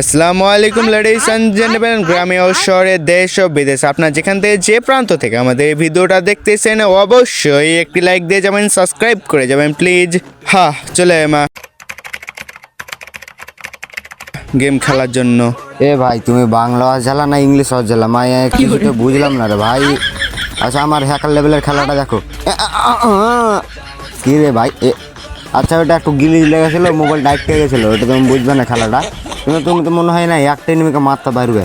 আসসালামু আলাইকুম ladies and gentleman গ্রামে ও শহরে দেশ ও বিদেশ। আপনার যেখান থেকে যে প্রান্ত থেকে আমাদের এই ভিডিওটা দেখতেছেন অবশ্যই একটি লাইক দিয়ে যাবেন সাবস্ক্রাইব করে যাবেন প্লিজ হ্যাঁ চলে আয় মা গেম খেলার জন্য। এ ভাই তুমি বাংলা জ্বালা না ইংলিশ জ্বালা মা কিছু তো বুঝলাম না রে ভাই। আচ্ছা আমার হ্যাকার লেভেলের খেলাটা দেখো। কি রে ভাই এ আচ্ছা ওটা একটু গিলিজ লেগেছিলো মোবাইল ডাইট হয়ে গেছিল ওটা তুমি বুঝবে না খেলাটা। কিন্তু তুমি তো মনে হয় না একটা এনিমিকে মারতে পারবে।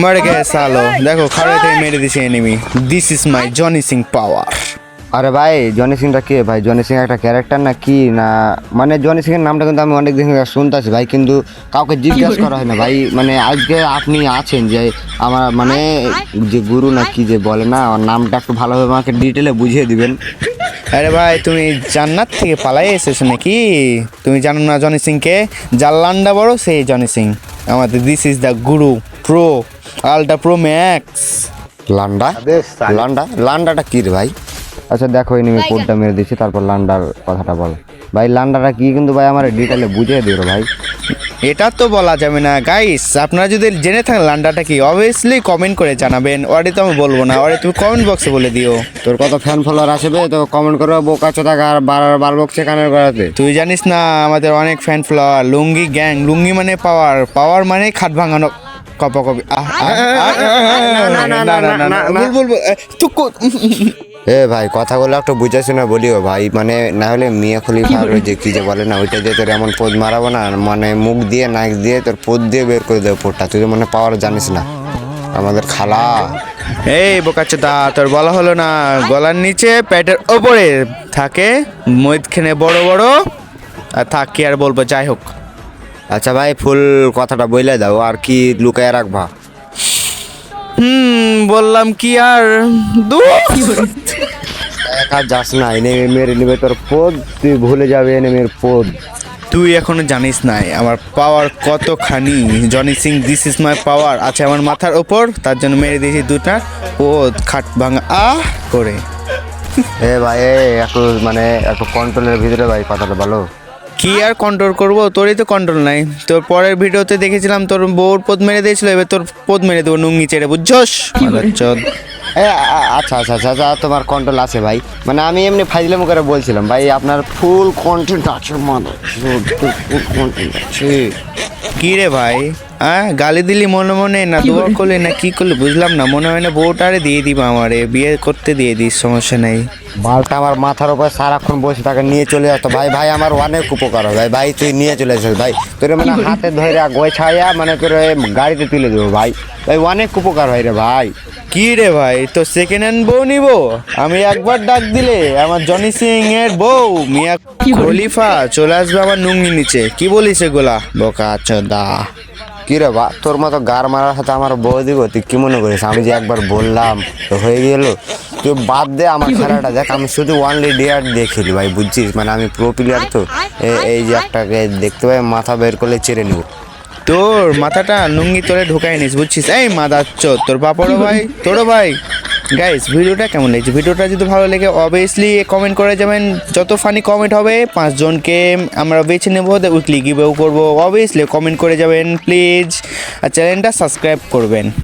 মরে গে সালো। দেখো খাড়ে থেকে মেরে দিছে enemy this is my Johnny Singh power আরে ভাই জনি সিংটা কে? ভাই জনি সিং একটা ক্যারেক্টার না কি? না মানে জনি সিং এর নামটা কিন্তু আমি অনেক দিন শুনতেছি ভাই কিন্তু কাউকে জিজ্ঞাসা করা হয় না। ভাই মানে আজকে আপনি আছেন যে আমার মানে যে গুরু না কি যে বলে না আমার নামটা একটু ভালোভাবে আমাকে ডিটেলে বুঝিয়ে দিবেন। আরে ভাই তুমি জান্নাত থেকে পালাই এসেছ নাকি? তুমি জানো না জনি সিংকে যার লান্ডা বড় সেই জনি সিং। আমাদের this is the guru pro ultra pro max লান্ডা? লান্ডা? লান্ডাটা কি রে ভাই? আচ্ছা দেখো এনিমি কোডটা মেরে দিচ্ছি তারপর লান্ডার কথাটা বলো। ভাই লান্ডাটা কি কিন্তু ভাই আমার ডিটেলে বুঝিয়ে রে ভাই এটা তো বলা যাবে না গাইস আপনারা যদি জেনে থাকেন লান্ডাটা কি অবভিয়াসলি কমেন্ট করে জানাবেন ওরে তো আমি বলব না ওরে তুমি কমেন্ট বক্সে বলে দিও তোর কত ফ্যান ফলোয়ার আসবে তো কমেন্ট করো বোকা চোদা আর বার বার বকছে কানের গড়াতে তুই জানিস না আমাদের অনেক ফ্যান ফ্লাওয়ার লুঙ্গি গ্যাং লুঙ্গি মানে পাওয়ার পাওয়ার মানে খাট ভাঙানো কপা কপি না, না, না, না, না, না, না, এ, ভাই কথাগুলো একটু বুঝে শুনে বলিও ভাই মানে না হলে মিয়া খলিফার ওই যে কি যে বলে না ওইটা দিয়ে তোর এমন পোদ মারাবো না মানে মুখ দিয়ে নাক দিয়ে তোর পোদ দিয়ে বের করে দেবো পোটটা তুই তো মানে পাওয়ার জানিস না আমাদের খালা। এই বোকাচ্চোদা তোর বলা হলো না গলার নিচে পেটের ওপরে থাকে মইদখানে বড় বড় আর থাক কি আর বলব যাই হোক। আচ্ছা ভাই ফুল কথাটা বইলে দাও আর কি লুকায় রাখবা? হুম বললাম কি আর? দূর। একা যাস না এনে মেরে নেবে তোর পোদ তুই ভুলে যাবে এনিমির পোদ। তুই এখনও জানিস নাই আমার পাওয়ার কতখানি? Johnny Singh this is my power আছে আমার মাথার ওপর তার জন্য মেরে দিয়েছি দুটা ও খাট ভাঙা আহ করে। এ ভাই একটু মানে একটু কন্ট্রোলের ভিতরে ভাই কথাটা বলো কি আর কন্ট্রোল করব? তোরই তো কন্ট্রোল নাই। তোর পরের ভিডিওতে দেখেছিলাম তোর বউর পদ মেরে দিয়েছিল এবার তোর পদ মেরে দেবো নুঙ্গি চেড়ে বুঝছস? আচ্ছা আচ্ছা আচ্ছা আচ্ছা তোমার কন্ট্রোল আছে ভাই। মানে আমি এমনি ফাইজলাম করে বলছিলাম ভাই আপনার ফুল কন্টেন্ট আছে মানে কি রে ভাই? হ্যাঁ গালি দিলি মনে মনে না দোয়া করলে না কি করলি? বুঝলাম না মনে হয় না বউটারে দিয়ে দিবা আমারে বিয়ে করতে দিয়ে দিস সমস্যা নেই। বালটা আমার মাথার উপর সারাক্ষণ বসে তাকে নিয়ে চলে যেত ভাই ভাই আমার অনেক উপকার হয় ভাই ভাই তুই নিয়ে চলে এসেছিস ভাই। তোর মানে হাতে ধরে গোছাইয়া মানে তোর গাড়িতে তুলে দেবো ভাই। ভাই অনেক উপকার হয় রে ভাই। কি রে ভাই তো সেকেন্ড হ্যান্ড বউ নিব? আমি একবার ডাক দিলে আমার জনি সিং এর বউ মিয়া খলিফা চলে আসবে আমার নুঙ্গি নিচে। কি বলিস এগুলা? বোকা চোদা কি রে বা তোর মতো গার মারার সাথে আমার বউ দিব? তুই কি মনে করিস? আমি যে একবার বললাম তো হয়ে গেল। তুই বাদ দে আমার খেলাটা দেখ আমি শুধু ওয়ানলি ডিয়ার দিয়ে খেলি ভাই বুঝছিস? মানে আমি প্রো প্লেয়ার তো। এ- এই যে একটাকে দেখতে পাই মাথা বের করলে চেরে নিব। তোর মাথাটা নুঙ্গি তোরে ঢুকাই নিস বুঝছিস? এই মাদার চোর তোর বাপড়ো ভাই তোরও ভাই। গাইস ভিডিওটা কেমন লেগেছে? ভিডিওটা যদি ভালো লাগে অবভিয়াসলি কমেন্ট করে যাবেন। যত ফানি কমেন্ট হবে, পাঁচজনকে আমরা বেছে নেব উইকলি গিভেও করব। অবভিয়াসলি কমেন্ট করে যাবেন প্লিজ আর চ্যানেলটা সাবস্ক্রাইব করবেন।